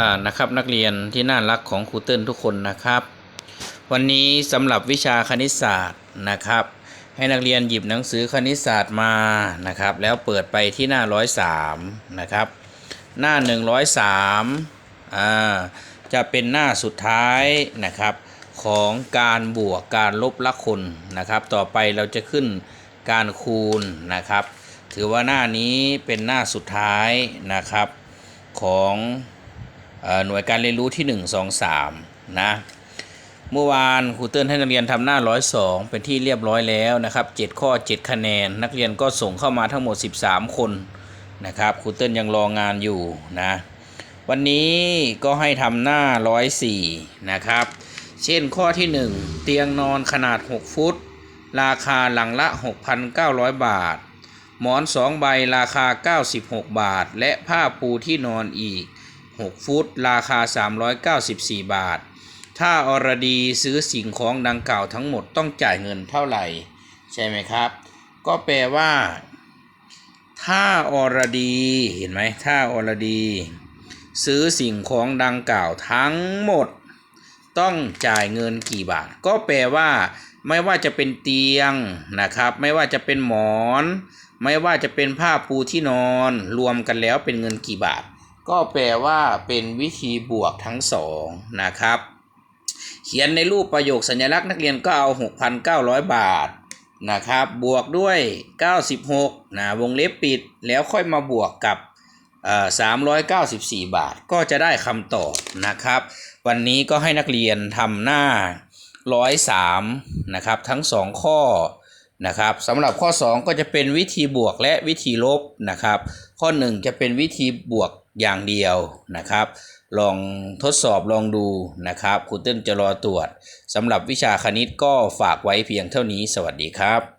อ่านะครับนักเรียนที่น่ารักของครูเติ้ลทุกคนนะครับ วันนี้สำหรับวิชาคณิตศาสตร์นะครับ ให้นักเรียนหยิบหนังสือคณิตศาสตร์มานะครับ แล้วเปิดไปที่หน้าร้อยสามนะครับ หน้าหนึ่งร้อยสามอ่าจะเป็นหน้าสุดท้ายนะครับของการบวกการลบละคนนะครับ ต่อไปเราจะขึ้นการคูณนะครับ ถือว่าหน้านี้เป็นหน้าสุดท้ายนะครับของ หน่วยการเรียนรู้ที่ 1 2 3 นะ เมื่อวานครูเติ้ลให้นักเรียนทำหน้า102เป็นที่เรียบร้อยแล้วนะครับ 7 ข้อ 7 คะแนน นักเรียนก็ส่งเข้ามาทั้งหมด 13 คนนะครับครูเติ้ลยังรองานอยู่นะ วันนี้ก็ให้ทำหน้า104นะครับ เช่นข้อที่ 1 เตียงนอนขนาด 6 ฟุต ราคาหลังละ 6,900 บาท หมอน 2 ใบราคา 96 บาท และผ้าปูที่นอนอีก 6 ฟุต ราคา 394 บาท ถ้าอรดีซื้อสิ่งของดังกล่าวทั้งหมดต้องจ่ายเงินเท่าไหร่ ใช่ไหมครับ ก็แปลว่า ถ้าอรดีเห็นไหมถ้าอรดี ซื้อสิ่งของดังกล่าวทั้งหมด ต้องจ่ายเงินกี่บาท ก็แปลว่าไม่ว่าจะเป็นเตียงนะครับ ไม่ว่าจะเป็นหมอน ไม่ว่าจะเป็นผ้าปูที่นอน รวมกันแล้วเป็นเงินกี่บาท ก็แปลว่าเป็นวิธีบวกทั้งสองนะครับ เขียนในรูปประโยคสัญลักษณ์นักเรียนก็เอา 6,900 บาทนะครับ บวกด้วย 96นะวงเล็บปิดแล้วค่อยมาบวกกับเอ่อ394 บาทก็จะได้คำตอบนะครับ วันนี้ก็ให้นักเรียนทำหน้า 103นะครับทั้ง 2 ข้อนะครับสำหรับข้อ 2 ก็จะเป็นวิธีบวกและวิธีลบนะครับ ข้อ 1 จะเป็นวิธีบวก อย่างเดียวนะครับ ลองทดสอบลองดูนะครับครูเติ้ลจะรอตรวจสำหรับวิชาคณิตก็ฝากไว้เพียงเท่านี้สวัสดีครับ